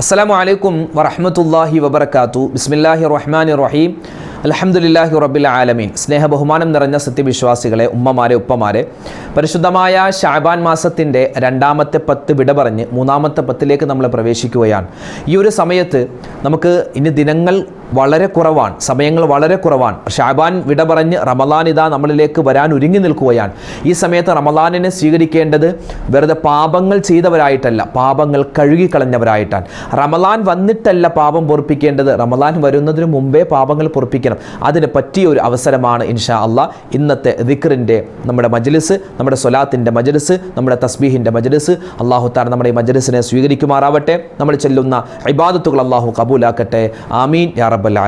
അസ്സലാമു വലൈക്കും വറഹമത്തല്ലാഹി വബർക്കാത്തു ബിസ്മില്ലാഹി റഹ്മാൻ റഹീം അലഹമുല്ലാഹി റബ്ബിൽ ആലമീൻ. സ്നേഹ ബഹുമാനം നിറഞ്ഞ സത്യവിശ്വാസികളെ ഉമ്മമാരെ ഉപ്പമാരെ പരിശുദ്ധമായ ഷാബാൻ മാസത്തിന്റെ രണ്ടാമത്തെ പത്ത് വിട പറഞ്ഞ് മൂന്നാമത്തെ പത്തിലേക്ക് നമ്മൾ പ്രവേശിക്കുകയാണ്. ഈ ഒരു സമയത്ത് നമുക്ക് ഇനി ദിനങ്ങൾ വളരെ കുറവാണ്. സമയങ്ങൾ വളരെ കുറവാണ്. ഷാബാൻ വിട പറഞ്ഞ് റമലാൻ ഇതാ നമ്മളിലേക്ക് വരാൻ ഒരുങ്ങി നിൽക്കുകയാണ്. ഈ സമയത്ത് റമലാനിനെ സ്വീകരിക്കേണ്ടത് വെറുതെ പാപങ്ങൾ ചെയ്തവരായിട്ടല്ല പാപങ്ങൾ കഴുകിക്കളഞ്ഞവരായിട്ടാണ്. റമദാൻ വന്നിട്ടല്ല പാപം പൊറപ്പിക്കേണ്ടത്. റമദാൻ വരുന്നതിന് മുമ്പേ പാപങ്ങൾ പൊറപ്പിക്കണം. അതിന് പറ്റിയ ഒരു അവസരമാണ് ഇൻഷാ അള്ളാ ഇന്നത്തെ ദിക്റിന്റെ നമ്മുടെ മജ്ലിസ് നമ്മുടെ സൊലാത്തിന്റെ മജ്ലിസ് നമ്മുടെ തസ്ബീഹിന്റെ മജ്ലിസ്. അള്ളാഹു താൻ നമ്മുടെ ഈ മജ്ലിസിനെ സ്വീകരിക്കുമാറാവട്ടെ. നമ്മൾ ചെല്ലുന്ന ഇബാദത്തുകൾ അള്ളാഹു കബൂലാക്കട്ടെ. ആമീൻ. യാ റബ്ബൽ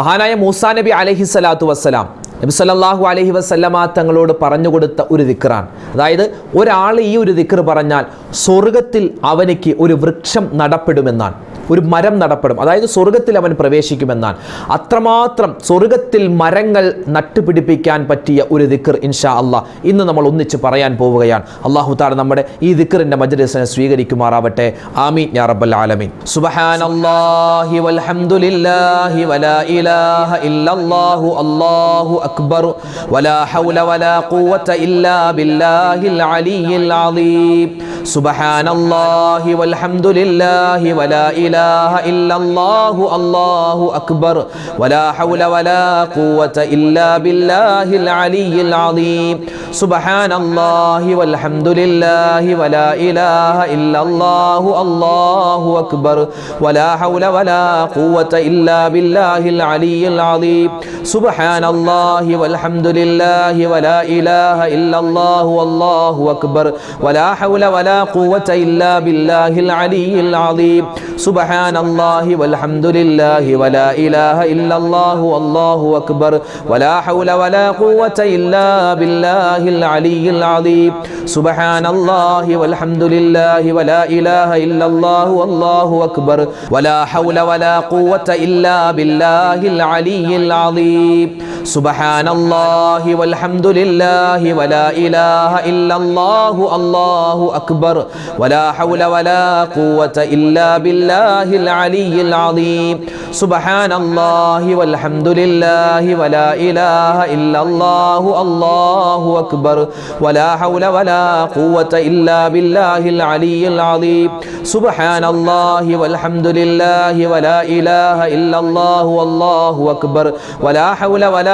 മഹാനായ മൂസാ നബി അലഹി സ്വലാത്തു വസ്സലാം നബി സല്ലാഹു അലൈഹി വസല്ലമ തങ്ങളോട് പറഞ്ഞു കൊടുത്ത ഒരു ദിക്റാണ്. അതായത് ഒരാൾ ഈ ഒരു ദിക്ർ പറഞ്ഞാൽ സ്വർഗത്തിൽ അവനിക്ക് ഒരു വൃക്ഷം നടപ്പെടുമെന്നാണ്. ഒരു മരം നടപ്പെടും. അതായത് സ്വർഗത്തിൽ അവൻ പ്രവേശിക്കുമെന്നാണ്. അത്രമാത്രം സ്വർഗത്തിൽ മരങ്ങൾ നട്ടുപിടിപ്പിക്കാൻ പറ്റിയ ഒരു ദിക്കർ ഇൻഷാ അള്ളാ ഇന്ന് നമ്മൾ ഒന്നിച്ച് പറയാൻ പോവുകയാണ്. അള്ളാഹു താല നമ്മുടെ ഈ ദിക്കറിന്റെ മജ്ലിസിനെ സ്വീകരിക്കുമാറാവട്ടെ. ആമീൻ യാ റബ്ബൽ ആലമീൻ. സുബ്ഹാനല്ലാഹി വൽഹംദുലില്ലാഹി വലാ ഇലാഹ ഇല്ലല്ലാഹു അല്ലാഹു അക്ബർ വലാ ഹൗല വലാ ഖുവത ഇല്ലാ ബില്ലാഹിൽ അലിയിൽ അലീം. സുബ്ഹാനല്ലാഹി വൽഹംദുലില്ലാഹി വലാ ഇലാഹ إله إلا الله الله أكبر. ولا حول ولا قوة إلا بالله العلي العظيم. سبحان الله والحمد لله ولا إله إلا الله الله أكبر. ولا حول ولا قوة إلا بالله العلي العظيم. سبحان الله والحمد لله ولا إله إلا الله والله أكبر. ولا حول ولا قوة إلا بالله العلي العظيم. سبحان അലീം സുബ്ഹാനല്ലാഹി വൽഹംദുലില്ലാഹി വലാ ഇലാഹ ഇല്ലല്ലാഹു അല്ലാഹു അക്ബർ. വലാ ഹൗല വലാ ഖുവത ഇല്ലാ ബില്ലാഹിൽ അലിയിൽ അലീം സുബ്ഹാനല്ലാഹി വൽഹംദുലില്ലാഹി വലാ ഇലാഹ ഇല്ലല്ലാഹു അല്ലാഹു അക്ബർ. വലാ ഹൗല വലാ ഖുവത ഇല്ലാ ബില്ലാഹിൽ അലിയിൽ അലീം സുബ്ഹാനല്ലാഹി വൽഹംദുലില്ലാഹി വലാ ഇലാഹ ഇല്ലല്ലാഹു അല്ലാഹു അക്ബർ വലാ ഹൗല വലാ ഖുവത ഇല്ലാ ബില്ലാഹിൽ അലിയിൽ അലീം സുബ്ഹാനല്ലാഹി വൽഹംദുലില്ലാഹി വലാ ഇലാഹ ഇല്ലല്ലാഹു അല്ലാഹു അക്ബർ വലാ ഹൗല വലാ ഖുവത ഇല്ലാ ബില്ലാഹിൽ അലിയിൽ അലീം സുബ്ഹാനല്ലാഹി വൽഹംദുലില്ലാഹി വലാ ഇലാഹ ഇല്ലല്ലാഹു അല്ലാഹു അക്ബർ വലാ ഹൗല വലാ ഖുവത ഇല്ലാ ബില്ലാഹിൽ അലിയിൽ അലീം സുബ്ഹാനല്ലാഹി വൽഹംദുലില്ലാഹി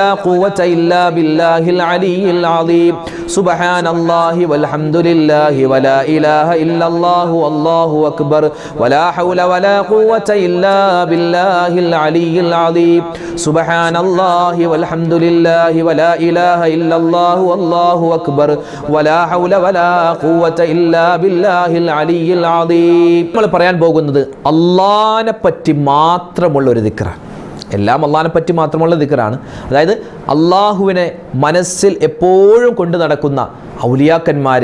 പറയാൻ പോകുന്നത് അള്ളാനെ പറ്റി മാത്രമുള്ള ഒരു ദിക്റാണ്. എല്ലാം അള്ളാഹിനെ പറ്റി മാത്രമുള്ള ദിക്കറാണ് അതായത് അള്ളാഹുവിനെ മനസ്സിൽ എപ്പോഴും കൊണ്ടു നടക്കുന്ന ഔലിയാക്കന്മാർ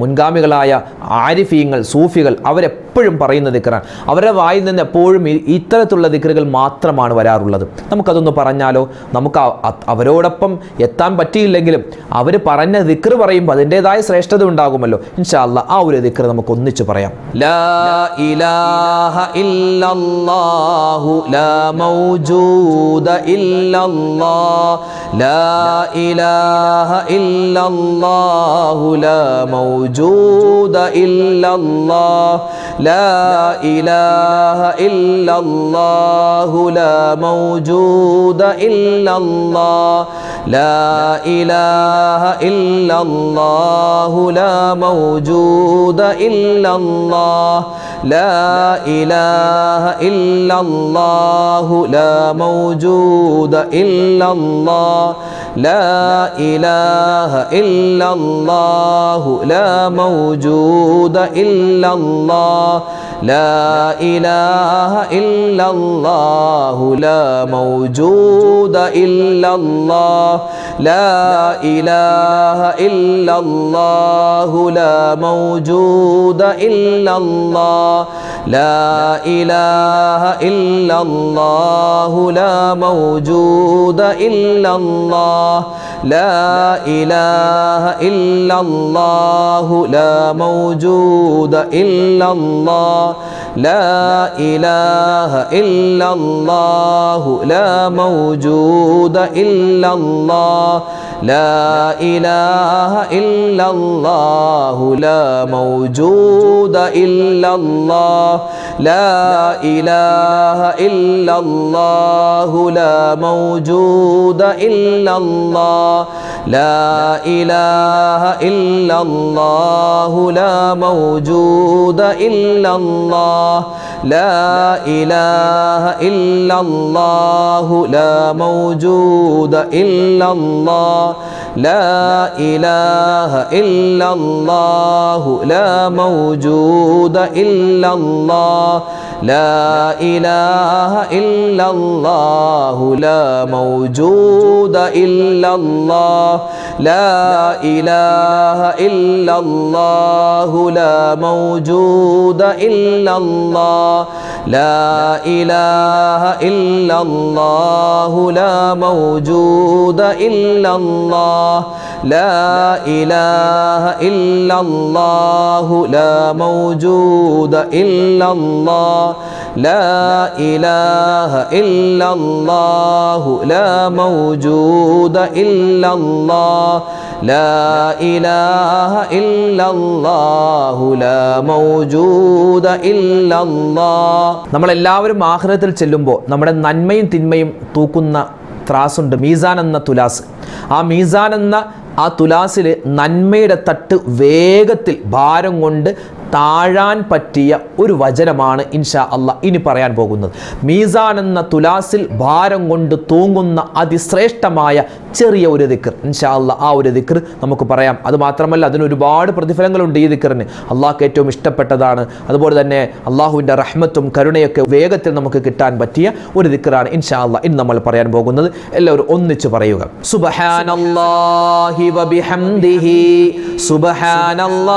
മുൻഗാമികളായ ആരിഫീങ്ങൾ സൂഫികൾ അവരെപ്പോഴും പറയുന്ന ദിക്കറാണ് അവരുടെ വായിൽ നിന്ന് എപ്പോഴും ഇത്തരത്തിലുള്ള ദിക്കറുകൾ മാത്രമാണ് വരാറുള്ളത്. നമുക്കതൊന്ന് പറഞ്ഞാലോ? നമുക്ക് അവരോടൊപ്പം എത്താൻ പറ്റിയില്ലെങ്കിലും അവർ പറഞ്ഞ ദിക്കർ പറയുമ്പോൾ അതിന്റെതായ ശ്രേഷ്ഠത ഉണ്ടാകുമല്ലോ. ഇൻഷാല്ല ആ ഒരു ദിക്കർ നമുക്ക് ഒന്നിച്ച് പറയാം. ലാ ഇലാഹ ഇല്ലല്ലാഹു ലാ മൗജൂദ ലാ ഇലാഹ ഇല്ലല്ലാഹു ലാ موجود إلا الله. لا إله إلا الله. لا موجود إلا الله. لا إله إلا الله. لا موجود إلا الله. لا إله إلا الله. لا موجود إلا الله. لا إله إلا الله لا موجود إلا الله لا إله إلا الله لا موجود إلا الله. لا إله إلا الله لا موجود إلا الله. لا إله إلا الله لا موجود إلا الله. لا إله إلا الله لا موجود إلا الله. لا إله إلا الله لا موجود إلا الله لا إله إلا الله لا موجود إلا الله لا إله إلا الله لا موجود إلا الله. لا إله إلا الله لا موجود إلا الله. لا إله إلا الله لا موجود إلا الله. لا إله إلا الله لا موجود إلا الله. لا إله إلا الله لا موجود إلا الله. لا إله إلا الله لا موجود إلا الله. لا إله إلا الله لا موجود إلا الله. لا إله إلا الله لا موجود إلا الله. لا إله إلا الله لا موجود إلا الله لا إله إلا الله لا موجود إلا الله നമ്മളെല്ലാവരും ആഹ്റത്തിൽ ചെല്ലുമ്പോൾ നമ്മുടെ നന്മയും തിന്മയും തൂക്കുന്ന ത്രാസുണ്ട് മീസാൻ എന്ന തുലാസ് ആ മീസാൻ എന്ന ആ തുലാസിൽ നന്മയുടെ തട്ട് വേഗത്തിൽ ഭാരം കൊണ്ട് താഴാൻ പറ്റിയ ഒരു വചനമാണ് ഇൻഷാ അല്ല ഇനി പറയാൻ പോകുന്നത്. മീസാൻ എന്ന തുലാസിൽ ഭാരം കൊണ്ട് തൂങ്ങുന്ന അതിശ്രേഷ്ഠമായ ചെറിയ ഒരു ദിക്കർ ഇൻഷാ അല്ല ആ ഒരു ദിക്കർ നമുക്ക് പറയാം. അത് മാത്രമല്ല അതിന് ഒരുപാട് പ്രതിഫലങ്ങളുണ്ട് ഈ ദിക്കറിന് അള്ളാഹ്ക്ക് ഏറ്റവും ഇഷ്ടപ്പെട്ടതാണ്. അതുപോലെ തന്നെ അള്ളാഹുവിന്റെ റഹ്മത്തും കരുണയൊക്കെ വേഗത്തിൽ നമുക്ക് കിട്ടാൻ പറ്റിയ ഒരു ദിക്കറാണ് ഇൻഷാ അല്ല ഇന്ന് നമ്മൾ പറയാൻ പോകുന്നത്. എല്ലാവരും ഒന്നിച്ച് പറയുക. സുബഹാനല്ലാഹി വബിഹംദിഹി സുബഹാനല്ലാഹിൽ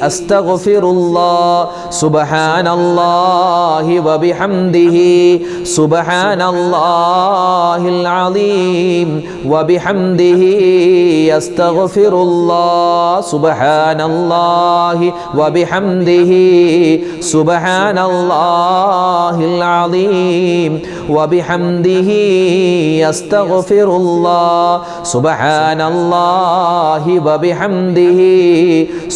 അസ്തഗ്ഫിറുല്ലാഹ് സുബ്ഹാനല്ലാഹി വബിഹംദിഹി സുബ്ഹാനല്ലാഹിൽ അലീം വബിഹംദിഹി അസ്തഗ്ഫിറുല്ലാഹ് സുബ്ഹാനല്ലാഹി വബിഹംദിഹി സുബ്ഹാനല്ലാഹിൽ അലീം وبحمده يستغفر الله سبحان الله وبحمده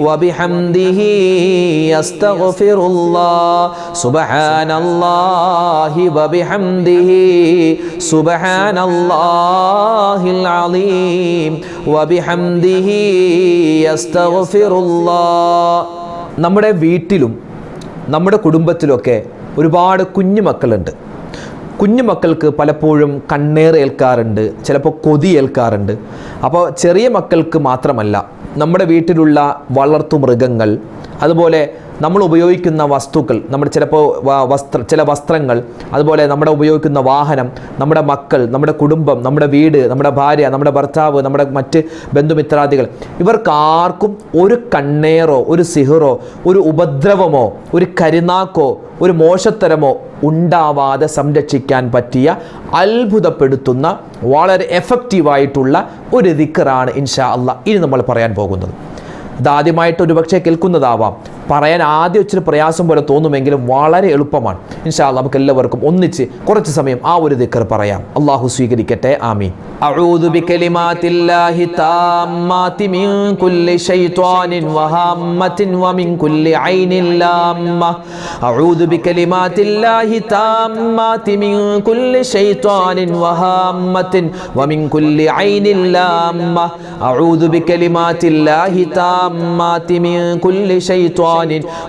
സുബ്ഹാനല്ലാഹിൽ يستغفر الله അസ്തഗ്ഫിറുല്ലാഹ് സുബ്ഹാനല്ലാഹി وبحمده സുബ്ഹാനല്ലാഹിൽ അലീം العظيم وبحمده يستغفر അസ്തഗ്ഫിറുല്ലാഹ് നമ്മുടെ വീട്ടിലും നമ്മുടെ കുടുംബത്തിലൊക്കെ ഒരുപാട് കുഞ്ഞു മക്കളുണ്ട്. കുഞ്ഞു മക്കൾക്ക് പലപ്പോഴും കണ്ണേർ ഏൽക്കാറുണ്ട് ചിലപ്പോൾ കൊതി ഏൽക്കാറുണ്ട്. അപ്പോൾ ചെറിയ മക്കൾക്ക് മാത്രമല്ല നമ്മുടെ വീട്ടിലുള്ള വളർത്തു മൃഗങ്ങൾ അതുപോലെ നമ്മൾ ഉപയോഗിക്കുന്ന വസ്തുക്കൾ നമ്മുടെ ചിലപ്പോൾ വസ്ത്ര ചില വസ്ത്രങ്ങൾ അതുപോലെ നമ്മുടെ ഉപയോഗിക്കുന്ന വാഹനം നമ്മുടെ മക്കൾ നമ്മുടെ കുടുംബം നമ്മുടെ വീട് നമ്മുടെ ഭാര്യ നമ്മുടെ ഭർത്താവ് നമ്മുടെ മറ്റ് ബന്ധുമിത്രാദികൾ ഇവർക്കാർക്കും ഒരു കണ്ണേറോ ഒരു സിഹറോ ഒരു ഉപദ്രവമോ ഒരു കരിനാക്കോ ഒരു മോശത്തരമോ ഉണ്ടാവാതെ സംരക്ഷിക്കാൻ പറ്റിയ അത്ഭുതപ്പെടുത്തുന്ന വളരെ എഫക്റ്റീവായിട്ടുള്ള ഒരു ദിക്കറാണ് ഇൻഷാ അല്ല ഇനി നമ്മൾ പറയാൻ പോകുന്നത്. ഇതാദ്യമായിട്ട് ഒരുപക്ഷെ കേൾക്കുന്നതാവാം. പറയാൻ ആദ്യം ഇച്ചിരി പ്രയാസം പോലെ തോന്നുമെങ്കിലും വളരെ എളുപ്പമാണ് ഇൻഷാ അല്ലാ നമുക്ക് എല്ലാവർക്കും ഒന്നിച്ച് കുറച്ച് സമയം ആ ഒരു ദിക്കർ പറയാം അള്ളാഹു സ്വീകരിക്കട്ടെ ആമീൻ أعوذ بكلمات الله التامات من كل شيطان وهامة ومن كل عين لامة أعوذ بكلمات الله التامات من كل شيطان وهامة ومن كل عين لامة أعوذ بكلمات الله التامات من كل شيطان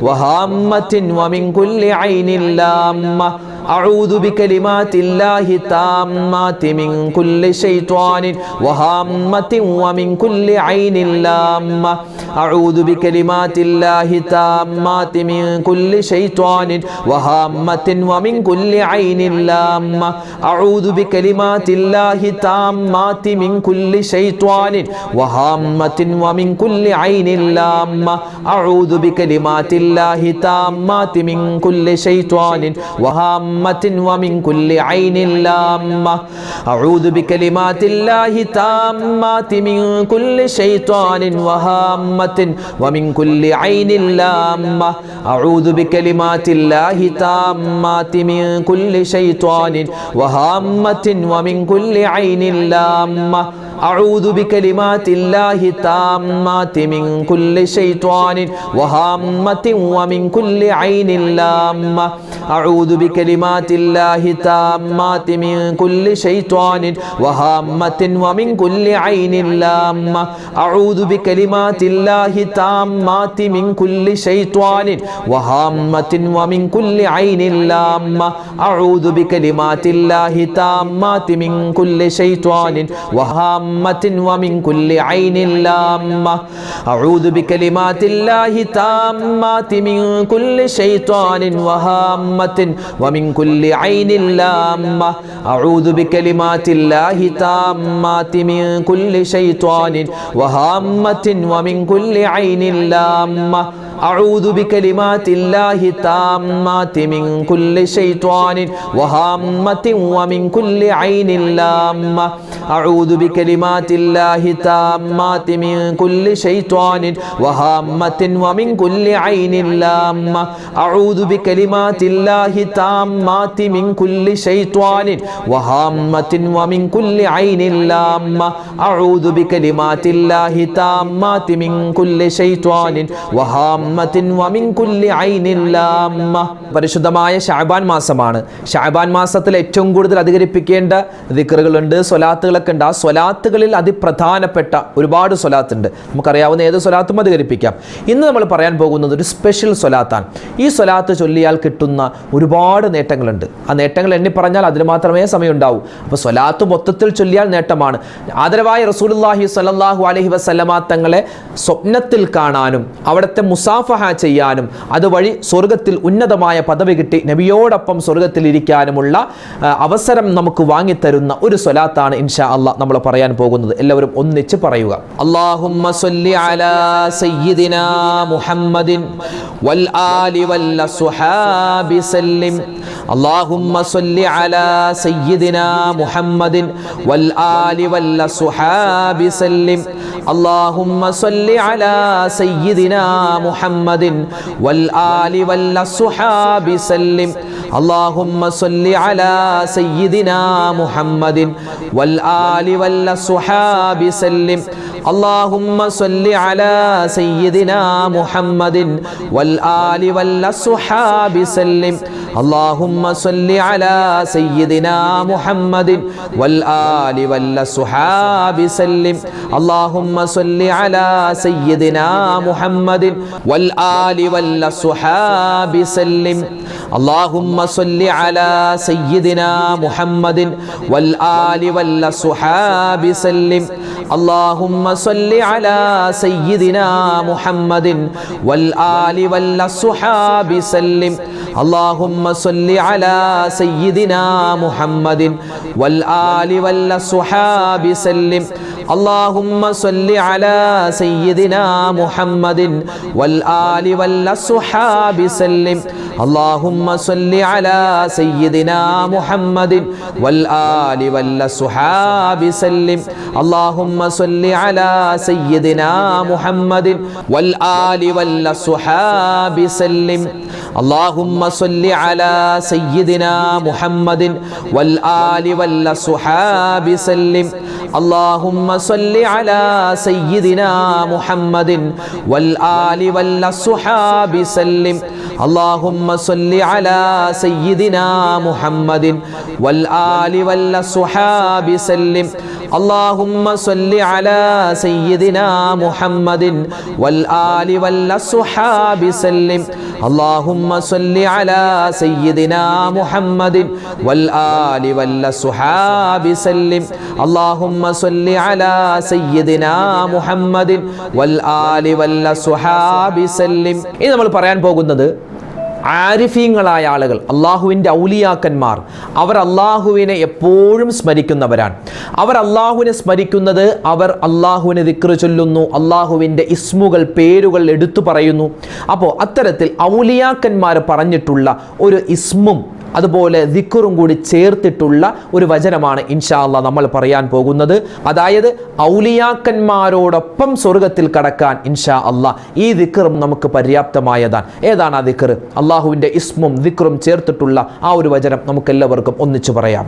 وهامة ومن كل عين لامة. أعوذ بكلمات الله التامات من كل شيطان وهامة ومن كل عين لامة أعوذ بكلمات الله التامات من كل شيطان وهامة ومن كل عين لامة أعوذ بكلمات الله التامات من كل شيطان وهامة ومن كل عين لامة أعوذ بكلمات الله التامات من كل شيطان وهامة ومن كل عين لامة أعوذ بكلمات الله التامات من كل شيطان وهامة ومن كل عين لامة أعوذ بكلمات الله التامات من كل شيطان وهامة ومن كل عين لامة أعوذ بكلمات الله التامات من كل شيطان وهامة ومن كل عين لامة. أعوذ بكلمات الله التامات من كل شيطان وهامة ومن كل عين لامة. أعوذ بكلمات الله التامات من كل شيطان وهامة ومن كل عين لامة. أعوذ بكلمات الله التامات من كل شيطان وهامة ومن كل عين لامة أعوذ بكلمات الله التامات من كل شيطان وهامة ومن كل عين لامة أعوذ بكلمات الله التامات من كل شيطان وهامة ومن كل عين لامة أعوذ بكلمات الله التامات من كل شيطان وهامة ومن كل عين لامة. أعوذ بكلمات الله التامات من كل شيطان وهامة ومن كل عين لامة. أعوذ بكلمات الله التامات من كل شيطان وهامة ومن كل عين لامة. أعوذ بكلمات الله التامات من كل شيطان وهامة പരിശുദ്ധമായ ഷാബാൻ മാസമാണ്. ഷാബാൻ മാസത്തിൽ ഏറ്റവും കൂടുതൽ അധികരിപ്പിക്കേണ്ട ദിക്കറുകളുണ്ട് സ്വലാത്തുകളൊക്കെ ഉണ്ട്. ആ സ്വലാത്തുകളിൽ അതിപ്രധാനപ്പെട്ട ഒരുപാട് സ്വലാത്ത് ഉണ്ട് നമുക്കറിയാവുന്ന ഏത് സ്വലാത്തും അധികരിപ്പിക്കാം. ഇന്ന് നമ്മൾ പറയാൻ പോകുന്നത് ഒരു സ്പെഷ്യൽ സ്വലാത്താണ്. ഈ സ്വലാത്ത് ചൊല്ലിയാൽ കിട്ടുന്ന ഒരുപാട് നേട്ടങ്ങളുണ്ട്. ആ നേട്ടങ്ങൾ എണ്ണി പറഞ്ഞാൽ അതിന് മാത്രമേ സമയം ഉണ്ടാവൂ അപ്പോൾ സ്വലാത്ത് മൊത്തത്തിൽ ചൊല്ലിയാൽ നേട്ടമാണ്. ആദരവായ റസൂൽ സ്വലല്ലാഹു അലഹി വസ്ലമാ തങ്ങളെ സ്വപ്നത്തിൽ കാണാനും അവിടുത്തെ മുസ മുസാഫഹ ചെയ്യാനും അതുവഴി സ്വർഗത്തിൽ ഉന്നതമായ പദവി കിട്ടി. നബിയോടൊപ്പം സ്വർഗത്തിലിരിക്കാനുമുള്ള അവസരം നമുക്ക് വാങ്ങിത്തരുന്ന ഒരു സ്വലാത്താണ് ഇൻഷാ അല്ല നമ്മൾ പറയാൻ പോകുന്നത്. എല്ലാവരും ഒന്നിച്ച് പറയുക. അള്ളാഹുമ്മ സല്ലി അലാ സയ്യിദിന മുഹമ്മദിൻ വൽ ആലി വൽ സല്ലിം. അള്ളാഹുമ്മ സല്ലി അലാ മുഹമ്മദിൻ വൽ ആലി സല്ലിം. സല്ലി അലാ على سيدنا محمد والآل والصحاب سلم اللهم صل على سيدنا محمد والآل والصحاب سلم اللهم صل على سيدنا محمد والآل والصحاب سلم اللهم صل على سيدنا محمد والآل والصحاب سلم اللهم صل على سيدنا محمد والآل والصحاب سلم اللهم صل على سيدنا محمد والآل والصحاب سلم اللهم صل على سيدنا محمد والآل والصحاب سلم اللهم صل على سيدنا محمد والآل والصحاب سلم اللهم صل على سيدنا محمد والآل والصحاب سلم اللهم صل على سيدنا محمد والآل والصحاب سلم اللهم صل على سيدنا محمد والآل والصحاب سلم اللهم صل على سيدنا محمد والآل والصحاب سلم اللهم صل على سيدنا محمد والآل والصحاب سلم اللهم صل على سيدنا محمد والآل والصحاب سلم اللهم صل على سيدنا محمد والآل والصحاب سلم اللهم صل على سيدنا محمد والآل والصحاب سلم اللهم صل على سيدنا محمد والآل والصحاب سلم ഇനി നമ്മൾ പറയാൻ പോകുന്നത് ആരിഫീങ്ങളായ ആളുകൾ അള്ളാഹുവിന്റെ ഔലിയാക്കന്മാർ അവർ അള്ളാഹുവിനെ എപ്പോഴും സ്മരിക്കുന്നവരാണ്. അവർ അള്ളാഹുവിനെ സ്മരിക്കുന്നത് അവർ അള്ളാഹുവിനെ ദിക്റ് ചൊല്ലുന്നു അള്ളാഹുവിന്റെ ഇസ്മുകൾ പേരുകൾ എടുത്തു പറയുന്നു. അപ്പോൾ അത്തരത്തിൽ ഔലിയാക്കന്മാർ പറഞ്ഞിട്ടുള്ള ഒരു ഇസ്മും അതുപോലെ ദിക്കുറും കൂടി ചേർത്തിട്ടുള്ള ഒരു വചനമാണ് ഇൻഷാ അള്ളാ നമ്മൾ പറയാൻ പോകുന്നത്. അതായത് ഔലിയാക്കന്മാരോടൊപ്പം സ്വർഗത്തിൽ കടക്കാൻ ഇൻഷാ അല്ല ഈ ദിക്കറും നമുക്ക് പര്യാപ്തമായതാണ്. ഏതാണ് ആ ദിക്കർ അള്ളാഹുവിന്റെ ഇസ്മും ദിക്കറും ചേർത്തിട്ടുള്ള ആ ഒരു വചനം നമുക്കെല്ലാവർക്കും ഒന്നിച്ചു പറയാം.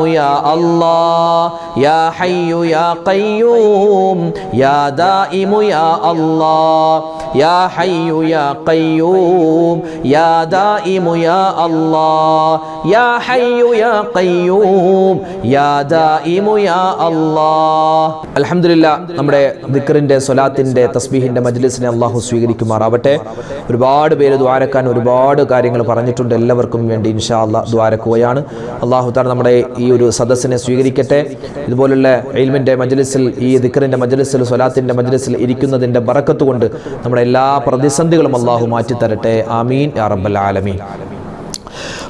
يا الله يا حي يا قيوم يا دائم يا الله يا حي يا قيوم يا دائم يا الله يا حي يا قيوم يا دائم يا الله الحمد لله നമ്മുടെ ദിക്റിന്റെ സ്വലാത്തിന്റെ തസ്ബീഹിന്റെ മജ്ലിസിനെ അള്ളാഹു സ്വീകരിക്കുമാറാവട്ടെ ഒരുപാട് പേര് ദ്വാരക്കാൻ ഒരുപാട് കാര്യങ്ങൾ പറഞ്ഞിട്ടുണ്ട് എല്ലാവർക്കും വേണ്ടി ഇൻഷാ അള്ളാഹ് ദ്വാരക്കുകയാണ് അള്ളാഹു താൻ നമ്മുടെ ഈ ഒരു സദസ്സിനെ സ്വീകരിക്കട്ടെ. ഇതുപോലുള്ള എയിൽമിന്റെ മജ്ലിസിൽ ഈ ദിക്കറിന്റെ മജ്ലിസിൽ സ്വലാത്തിന്റെ മജ്ലിസിൽ ഇരിക്കുന്നതിന്റെ ബറക്കത്ത് കൊണ്ട് നമ്മുടെ എല്ലാ പ്രതിസന്ധികളും അള്ളാഹു മാറ്റിത്തരട്ടെ. ആമീൻ. യാ റബ്ബൽ ആലമീൻ.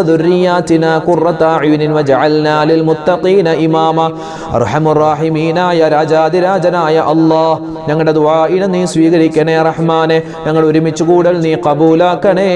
وذرياتنا قرة أعين وجعلنا للمتقين إماما أرحم الراحمين يا രാജാതിരാജനായ അള്ളാഹ് ഞങ്ങളുടെ ദുആഇനെ നീ സ്വീകരിക്കണേ റഹ്മാനെ ഞങ്ങൾ ഒരുമിച്ച് കൂടൽ നീ കബൂലാക്കണേ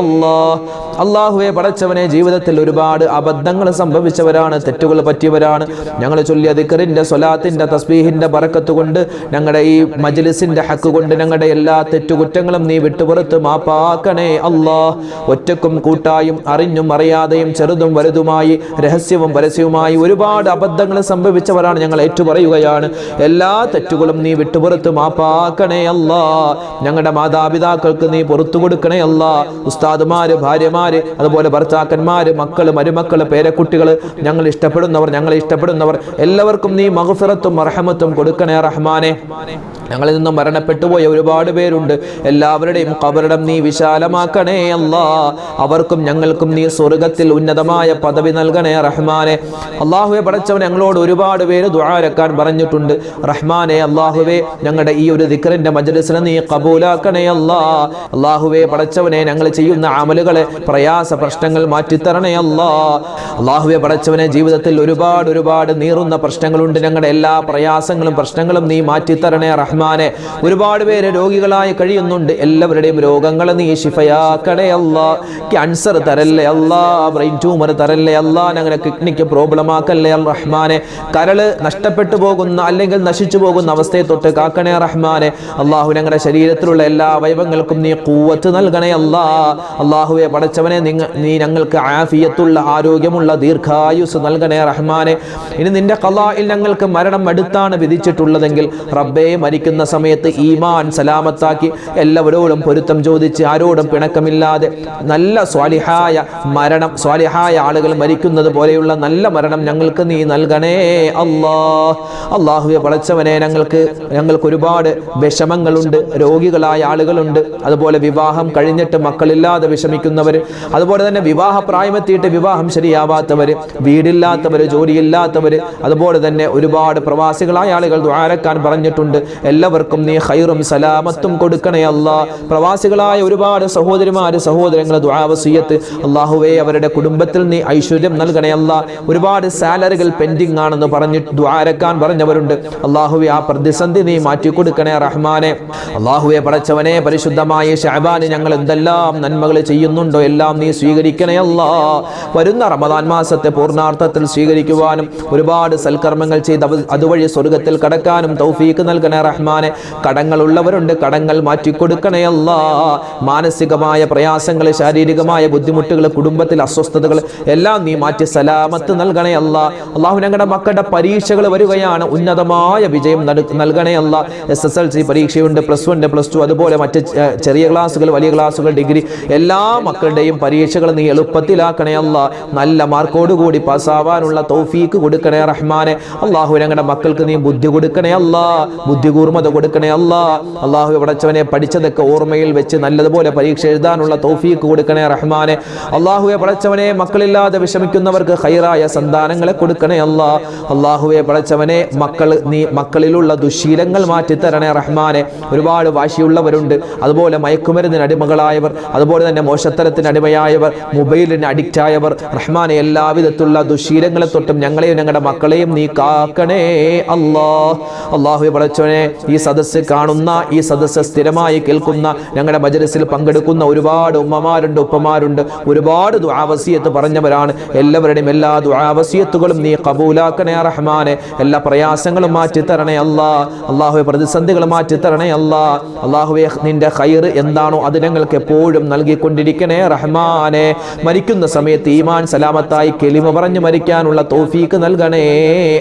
അള്ളാഹ് അള്ളാഹുവെ പടച്ചവനെ ജീവിതത്തിൽ ഒരുപാട് അബദ്ധങ്ങൾ സംഭവിച്ചവരാണ് തെറ്റുകൾ പറ്റിയവരാണ് ഞങ്ങൾ ചൊല്ലിയ ദിക്കറിന്റെ സ്വലാത്തിന്റെ തസ്ബീഹിന്റെ ബറക്കത്ത് കൊണ്ട് ഞങ്ങളുടെ ഈ മജ്ലിസിന്റെ ഹക്ക് കൊണ്ട് ഞങ്ങളുടെ എല്ലാ തെറ്റുകുറ്റങ്ങളും നീ വിട്ടുപുറത്ത് മാപ്പാക്കണേ അള്ളാഹ് ഒറ്റക്കും കൂട്ടായും അറിഞ്ഞും അറിയാതെയും ചെറുതും വലുതുമായി രഹസ്യവും പരസ്യവുമായി ഒരുപാട് അബദ്ധങ്ങൾ സംഭവിച്ചവരാണ് ഞങ്ങൾ ഏറ്റുപറയുകയാണ്. എല്ലാ തെറ്റുകളും നീ വിട്ടുപുറത്ത് മാപ്പാക്കണേ അല്ല. ഞങ്ങളുടെ മാതാപിതാക്കൾക്ക് നീ പുറത്തു കൊടുക്കണേ അല്ല. ഉസ്താദുമാര് ഭാര്യമാര് അതുപോലെ ഭർത്താക്കന്മാര് മക്കൾ മരുമക്കൾ പേരക്കുട്ടികൾ ഞങ്ങൾ ഇഷ്ടപ്പെടുന്നവർ ഞങ്ങളെ ഇഷ്ടപ്പെടുന്നവർ എല്ലാവർക്കും നീ മഹഫിറത്തും അർഹമത്തും കൊടുക്കണേ റഹ്മാനെ. ഞങ്ങളിൽ നിന്നും മരണപ്പെട്ടു പോയ ഒരുപാട് പേരുണ്ട്. എല്ലാവരുടെയും കബറിടം നീ വിശാലമാക്കണേ അല്ല. അവർക്കും ഞങ്ങൾക്കും നീ സ്വർഗത്തിൽ ഉന്നതമായ പദവി നൽകണേ റഹ്മാനെ. അള്ളാഹുവെ പടച്ചവൻ ഞങ്ങളോട് ഒരുപാട് പേര് ദുആരക്കാൻ പറഞ്ഞിട്ടുണ്ട്. റഹ്മാനെ അള്ളാഹുവെ ഞങ്ങളുടെ ഈ ഒരു ദിക്കറിന്റെ മജലിസിനെ നീ കബൂലാക്കണേ അല്ലാ. അള്ളാഹുവെ പടച്ചവനെ ഞങ്ങൾ ചെയ്യുന്ന അമലുകളെ പ്രയാസ പ്രശ്നങ്ങൾ മാറ്റിത്തരണേ അല്ലാ. അള്ളാഹുവെ പടച്ചവനെ ജീവിതത്തിൽ ഒരുപാട് ഒരുപാട് നീറുന്ന പ്രശ്നങ്ങളുണ്ട്. ഞങ്ങളുടെ എല്ലാ പ്രയാസങ്ങളും പ്രശ്നങ്ങളും നീ മാറ്റിത്തരണേ റഹ്മാനെ. ഒരുപാട് പേര് രോഗികളായി കഴിയുന്നുണ്ട്. എല്ലാവരുടെയും രോഗങ്ങൾ നീ ശിഫയാക്കണേ അല്ലാ. ക്യാൻസർ തരല്ലേ? അല്ലാ ബ്രെയിൻ ട്യൂമർ തരല്ലേ അല്ലാ അങ്ങനെ കിഡ്നിക്ക് പ്രോബ്ലം ആക്കല്ലേ അൽ റഹ്മാനെ കരൾ നഷ്ടപ്പെട്ടു പോകുന്ന അല്ലെങ്കിൽ നശിച്ചു പോകുന്ന അവസ്ഥയെ തൊട്ട് കാക്കണേ റഹ്മാനെ. അള്ളാഹു ഞങ്ങളുടെ ശരീരത്തിലുള്ള എല്ലാ അവയവങ്ങൾക്കും നീ കൂവത്ത് നൽകണേ അല്ലാ. അള്ളാഹുവെ പടച്ചവനെ നീ ഞങ്ങൾക്ക് ആഫിയത്തുള്ള ആരോഗ്യമുള്ള ദീർഘായുസ് നൽകണേ റഹ്മാനെ. ഇനി നിന്റെ കലായിൽ ഞങ്ങൾക്ക് മരണം അടുത്താണ് വിധിച്ചിട്ടുള്ളതെങ്കിൽ റബ്ബേ മരിക്കുന്ന സമയത്ത് ഈമാൻ സലാമത്താക്കി എല്ലാവരോടും പൊരുത്തം ചോദിച്ച് ആരോടും പിണക്കമില്ലാതെ നല്ല സ്വാലിഹായ മരണം സ്വാലിഹായ ആളുകൾ മരിക്കുന്നത് പോലെയുള്ള നല്ല മരണം ഞങ്ങൾക്ക് നീ നൽകണേ. അല്ലാ അള്ളാഹുവെ പടച്ചവനെ ഞങ്ങൾക്ക് ഞങ്ങൾക്ക് ഒരുപാട് വിഷമങ്ങളുണ്ട് രോഗികളായ ആളുകളുണ്ട്. അതുപോലെ വിവാഹം കഴിഞ്ഞിട്ട് മക്കളില്ലാതെ വിഷമിക്കുന്നവർ അതുപോലെ തന്നെ വിവാഹ പ്രായമെത്തിയിട്ട് വിവാഹം ശരിയാവാത്തവർ വീടില്ലാത്തവർ ജോലിയില്ലാത്തവർ അതുപോലെ തന്നെ ഒരുപാട് പ്രവാസികളായ ആളുകൾ ദ്വാരക്കാൻ പറഞ്ഞിട്ടുണ്ട്. എല്ലാവർക്കും നീ ഹൈറും സലാമത്തും കൊടുക്കണേ അല്ല. പ്രവാസികളായ ഒരുപാട് സഹോദരിമാര് സഹോദരങ്ങൾ ദ്വാവസീയത്ത് അള്ളാഹുവെ അവരുടെ കുടുംബത്തിൽ നീ ഐശ്വര്യം നൽകണേ അല്ല. ഒരുപാട് സാലറികൾ പെൻഡിങ് ആണെന്ന് പറഞ്ഞു ദ്വാരക്കാൻ പറഞ്ഞവരുണ്ട്. അള്ളാഹുവെ ആ പ്രതിസന്ധി നീ മാറ്റി കൊടുക്കണേ റഹ്മാനെ. അള്ളാഹുവെ പടച്ചവനെ പരിശുദ്ധമായ ഷാബാന് ഞങ്ങൾ എന്തെല്ലാം നന്മകൾ ചെയ്യുന്നുണ്ടോ എല്ലാം നീ സ്വീകരിക്കണേ അല്ലാ. വരുന്ന റമദാൻ മാസത്തെ പൂർണാർത്ഥത്തിൽ സ്വീകരിക്കുവാനും ഒരുപാട് സൽക്കർമ്മങ്ങൾ ചെയ്ത് അതുവഴി സ്വർഗത്തിൽ കടക്കാനും തൗഫീക്ക് നൽകണേ റഹ്മാനെ. കടങ്ങളുള്ളവരുണ്ട് കടങ്ങൾ മാറ്റിക്കൊടുക്കണേ അല്ല. മാനസികമായ പ്രയാസങ്ങൾ ശാരീരികമായ ബുദ്ധിമുട്ടുകൾ കുടുംബത്തിൽ അസ്വസ്ഥതകൾ എല്ലാം നീ മാറ്റി സലാമത്ത് നൽകണേ അല്ല. അള്ളാഹു ഞങ്ങളുടെ മക്കളുടെ പരീക്ഷകൾ വരികയാണ്. ഉന്നതമായ വിജയം നൽകണേ അല്ല. എസ് എസ് എൽ സി പരീക്ഷയുണ്ട് പ്ലസ് വൺ പ്ലസ് ടു അതുപോലെ മറ്റ് ചെറിയ ക്ലാസ്സുകൾ വലിയ ക്ലാസ്സുകൾ ഡിഗ്രി എല്ലാ മക്കളുടെയും പരീക്ഷകൾ നീ എളുപ്പത്തിലാക്കണേ അല്ല. നല്ല മാർക്കോടുകൂടി പാസ്സാവാനുള്ള തൗഫീക്ക് കൊടുക്കണേ റഹ്മാനെ. അള്ളാഹു ഞങ്ങളുടെ മക്കൾക്ക് നീ ബുദ്ധി കൊടുക്കണേ അല്ല. ബുദ്ധി കൂർമ്മത കൊടുക്കണേ അല്ല. അള്ളാഹു ഇവിടെ പഠിച്ചതൊക്കെ ഓർമ്മയിൽ വെച്ച് നല്ലതുപോലെ പരീക്ഷ എഴുതാനുള്ള തൗഫീക്ക് കൊടുക്കണേ റഹ്മാനെ. അള്ളാഹുവെ പടച്ചവനെ മക്കളില്ലാതെ വിഷമിക്കുന്നവർക്ക് ഹൈറായ സന്താനങ്ങളെ കൊടുക്കണേ അല്ല അള്ളാഹുവെ പടച്ചവനെ മക്കൾ നീ മക്കളിലുള്ള ദുശീലങ്ങൾ മാറ്റി തരണേ റഹ്മാനെ. ഒരുപാട് വാശിയുള്ളവരുണ്ട്. അതുപോലെ മയക്കുമരുന്നിന് അടിമകളായവർ അതുപോലെ തന്നെ മോശത്തരത്തിന് അടിമയായവർ മൊബൈലിന് അഡിക്റ്റ് ആയവർ റഹ്മാനെ എല്ലാവിധത്തിലുള്ള ദുശീലങ്ങളെ തൊട്ടും ഞങ്ങളെയും ഞങ്ങളുടെ മക്കളെയും നീ കാക്കണേ അല്ലാ അള്ളാഹു പടച്ചവനെ ഈ സദസ്സ് കാണുന്ന ഈ സദസ്സ് സ്ഥിരമായി കേൾക്കുന്ന ഞങ്ങളുടെ മജലിസിൽ പങ്കെടുക്കുന്ന ഒരുപാട് ഉമ്മമാരുണ്ട് ഉപ്പമാരുണ്ട് ഒരുപാട് ദുആവസിയത്ത് പറഞ്ഞവരാണ്. എല്ലാവരുടെയും എല്ലാ ദുആവസിയത്തുകളും നീ കബൂലാക്കണേ റഹ്മാനെ. എല്ലാ പ്രയാസങ്ങളും മാറ്റി തരണേ അല്ലാ. അള്ളാഹുവെ പ്രതിസന്ധികൾ മാറ്റി തരണേ അല്ലാ. അള്ളാഹുവെ നിന്റെ ഹൈർ എന്താണോ അത് ഞങ്ങൾക്ക് എപ്പോഴും നൽകിക്കൊണ്ടിരിക്കണേ റഹ്മാനെ. മരിക്കുന്ന സമയത്ത് ഈമാൻ സലാമത്തായി കെലിമ പറഞ്ഞു മരിക്കാനുള്ള തോഫീക്ക് നൽകണേ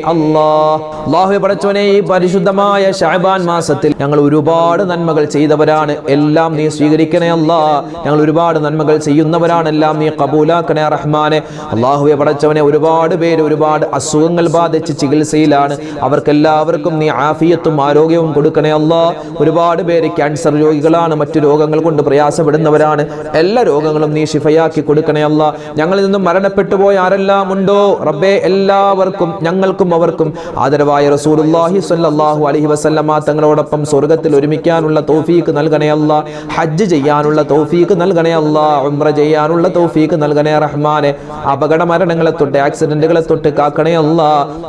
അല്ലാ. അള്ളാഹു പടച്ചവനെ ഈ പരിശുദ്ധമായ ഷാബാൻ മാസത്തിൽ ഞങ്ങൾ ഒരുപാട് നന്മകൾ ചെയ്തവരാണ്. എല്ലാം നീ സ്വീകരിക്കണേ അല്ലാ. ഞങ്ങൾ ഒരുപാട് നന്മകൾ ചെയ്യുന്നവരാണ്. എല്ലാം നീ കബൂലാക്കണേ റഹ്മാനെ. അള്ളാഹുവെ പടച്ചവനെ ഒരുപാട് പേര് ഒരുപാട് അസുഖങ്ങൾ ബാധിച്ച് ചികിത്സയിലാണ്. അവർക്കെല്ലാവർക്കും നീ ആഫിയത്തും ആരോഗ്യവും കൊടുക്കണേ അല്ലാ ഒരുപാട് പേര് ക്യാൻസർ രോഗികളാണ്. മറ്റു രോഗങ്ങൾ കൊണ്ട് പ്രയാസപ്പെടുന്നവരാണ്. എല്ലാ രോഗങ്ങളും നീ ശിഫയാക്കി കൊടുക്കണേ അല്ല ഞങ്ങളിൽ നിന്നും മരണപ്പെട്ടു പോയ ആരെല്ലാം ഉണ്ടോ? റബ്ബേ എല്ലാവർക്കും ഞങ്ങൾക്കും അവർക്കും ആദരവായ റസൂലുല്ലാഹി സ്വല്ലല്ലാഹു അലൈഹി വസല്ലമ തങ്ങളോടൊപ്പം സ്വർഗത്തിൽ ഒരുമിക്കാനുള്ള തൗഫീക്ക് നൽകണേ അല്ല ഹജ്ജ് ചെയ്യാനുള്ള തൗഫീക്ക് നൽകണേ അല്ല ഉംറ ചെയ്യാനുള്ള തൗഫീക്ക് നൽകണേ റഹ്മാനെ. അപകട മരണങ്ങളെ തൊട്ട് ആക്സിഡന്റുകളെ തൊട്ട് കാക്കണേ അല്ല.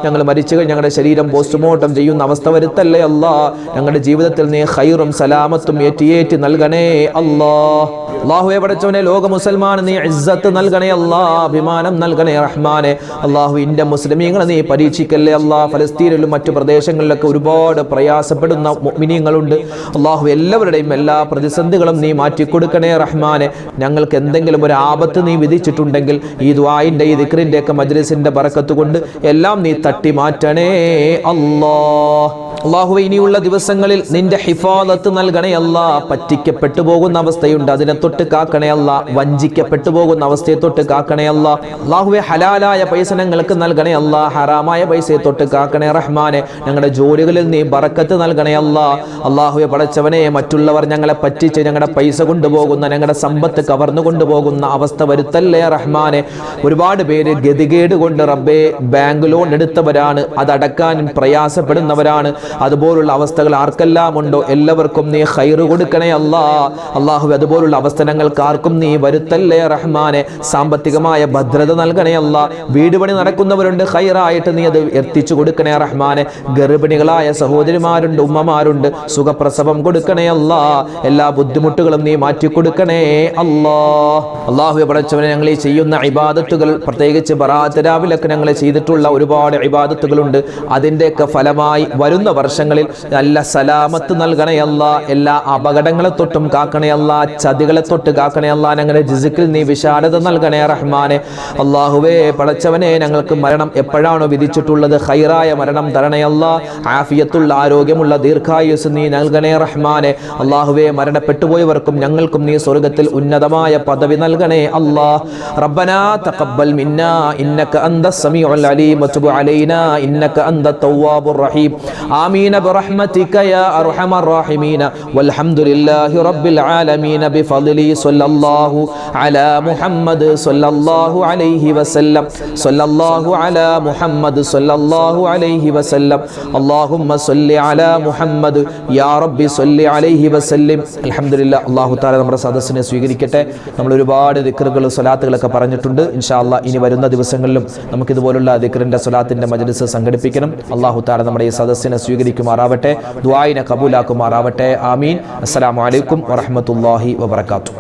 ഞങ്ങൾ മരിച്ചു ഞങ്ങളുടെ ശരീരം പോസ്റ്റ്മോർട്ടം ചെയ്യുന്ന അവസ്ഥ വരുത്തല്ലേ അല്ല. ഞങ്ങളുടെ ജീവിതത്തിൽ നീ ഖൈറും സലാമത്തും ഏറ്റിയേറ്റി നൽകണേ അല്ലാ. അള്ളാഹുവെ പഠിച്ചവനെ ലോക മുസൽമാൻ നീ ഇസ്സത്ത് നൽകണേ അല്ലാ. അഭിമാനം നൽകണേ റഹ്മാനെ. അള്ളാഹു ഇന്ത്യ മുസ്ലിമീങ്ങളെ നീ പരീക്ഷിക്കല്ലേ അല്ലാ. ഫലസ്തീനിലും മറ്റു പ്രദേശങ്ങളിലൊക്കെ ഒരുപാട് പ്രയാസപ്പെടുന്ന മുഅ്മിനീങ്ങളുണ്ട്. അള്ളാഹു എല്ലാവരുടെയും എല്ലാ പ്രതിസന്ധികളും നീ മാറ്റിക്കൊടുക്കണേ റഹ്മാനെ. ഞങ്ങൾക്ക് എന്തെങ്കിലും ഒരു ആപത്ത് നീ വിധിച്ചിട്ടുണ്ടെങ്കിൽ ഈ ദ്വായിന്റെ ഈ ദിക്റിന്റെ ഒക്കെ മജ്ലിസിന്റെ ബറക്കത്ത് കൊണ്ട് എല്ലാം നീ തട്ടി മാറ്റണേ അല്ലാ അള്ളാഹു ഇനിയുള്ള ദിവസങ്ങളിൽ നിന്റെ ഹിഫാദത്ത് നൽകണേ അല്ല പറ്റിക്കപ്പെട്ടു പോകുന്ന അവസ്ഥയുണ്ട്. അതിനെ തൊട്ട് കാക്കണേ അല്ല വഞ്ചിക്കപ്പെട്ടു പോകുന്ന അവസ്ഥയെ തൊട്ട് കാക്കണേ അല്ല അള്ളാഹുവെ ഹലാലായ പൈസനങ്ങൾക്ക് നൽകണേ അല്ല ഹറാമായ പൈസയെ തൊട്ട് കാക്കണേ റഹ്മാനെ. ഞങ്ങളുടെ ജോലികളിൽ നീ ബറക്കത്ത് നൽകണേ അല്ല അള്ളാഹുവെ പടച്ചവനെ മറ്റുള്ളവർ ഞങ്ങളെ പറ്റിച്ച് ഞങ്ങളുടെ പൈസ കൊണ്ടുപോകുന്ന ഞങ്ങളുടെ സമ്പത്ത് കവർന്നു കൊണ്ടുപോകുന്ന അവസ്ഥ വരുത്തല്ലേ റഹ്മാനെ? ഒരുപാട് പേര് ഗതികേട് കൊണ്ട് റബ്ബേ ബാങ്ക് ലോൺ എടുത്തവരാണ്. അതടക്കാൻ പ്രയാസപ്പെടുന്നവരാണ്. അതുപോലുള്ള അവസ്ഥകൾ ആർക്കെല്ലാം ഉണ്ടോ? എല്ലാവർക്കും നീ ഹൈറ് കൊടുക്കണേ അല്ലാ. അള്ളാഹു അതുപോലുള്ള അവസരങ്ങൾക്ക് ആർക്കും നീ വരുത്തല്ലേ റഹ്മാനെ? സാമ്പത്തികമായ ഭദ്രത നൽകണേ അല്ല. വീട് പണി നടക്കുന്നവരുണ്ട് ഹൈറായിട്ട് നീ അത് എത്തിച്ചു കൊടുക്കണേ റഹ്മാനെ. ഗർഭിണികളായ സഹോദരിമാരുണ്ട് ഉമ്മമാരുണ്ട് സുഖപ്രസവം കൊടുക്കണേ അല്ല. എല്ലാ ബുദ്ധിമുട്ടുകളും നീ മാറ്റി കൊടുക്കണേ അല്ലാ. അള്ളാഹു പടച്ചവനെ ഞങ്ങൾ ഈ ചെയ്യുന്ന ഇബാദത്തുകൾ പ്രത്യേകിച്ച് ബറാത്ത് ഞങ്ങൾ ചെയ്തിട്ടുള്ള ഒരുപാട് ഇബാദത്തുകളുണ്ട്. അതിന്റെയൊക്കെ ഫലമായി വരുന്ന വർഷങ്ങളിൽ നല്ല സലാമത്ത് നൽകണയല്ല എല്ലാ അപകടങ്ങളെ തൊട്ടും കാക്കണയല്ല ചതികളെ തൊട്ട് കാക്കണയല്ല ഞങ്ങളുടെ ജിസിക്കിൽ നീ വിശാലത നൽകണേ റഹ്മാനെ. അള്ളാഹുവേ പടച്ചവനെ ഞങ്ങൾക്ക് മരണം എപ്പോഴാണോ വിധിച്ചിട്ടുള്ളത്? ഹൈറായ മരണം തരണയല്ല ആഫിയത്തുള്ള ആരോഗ്യമുള്ള ദീർഘായുസ് നീ നൽകണേ റഹ്മാനെ. അള്ളാഹുവേ മരണപ്പെട്ടുപോയവർക്കും ഞങ്ങൾക്കും നീ സ്വർഗത്തിൽ ഉന്നതമായ പദവി നൽകണേ അല്ലാ റബ്ബനാ തഖബ്ബൽ മിന്നാ ഇന്നക അന്ത സമീഉൽ അലീം വതുബ് അലൈനാ ഇന്നക അന്ത തവ്വാബുർ റഹീം ആമീൻ برحمتك يا ارحم الراحمين والحمد لله رب العالمين بفضله صلى الله على محمد صلى الله عليه وسلم صلى الله على محمد صلى الله عليه وسلم اللهم صل على محمد يا رب صل عليه وسلم الحمد لله അള്ളാഹു താല നമ്മുടെ സദസ്സിനെ സ്വീകരിക്കട്ടെ നമ്മൾ ഒരുപാട് ദിക്കറുകൾ സ്വലാത്തുകളൊക്കെ പറഞ്ഞിട്ടുണ്ട്. ഇൻഷാല്ല ഇനി വരുന്ന ദിവസങ്ങളിലും നമുക്കിതുപോലുള്ള ദിക്കറിന്റെ സ്വലാത്തിന്റെ മജലിസ് സംഘടിപ്പിക്കണം. അള്ളാഹു താല നമ്മുടെ ഈ സദസ്സിനെ സ്വീകരിക്കുമാറാവട്ടെ. ദ്വായിനെ കബൂലാക്കുമാറാവട്ടെ. ആമീൻ. അസ്സലാമു അലൈക്കും വറഹ്മത്തുള്ളാഹി വബറകാതുഹു.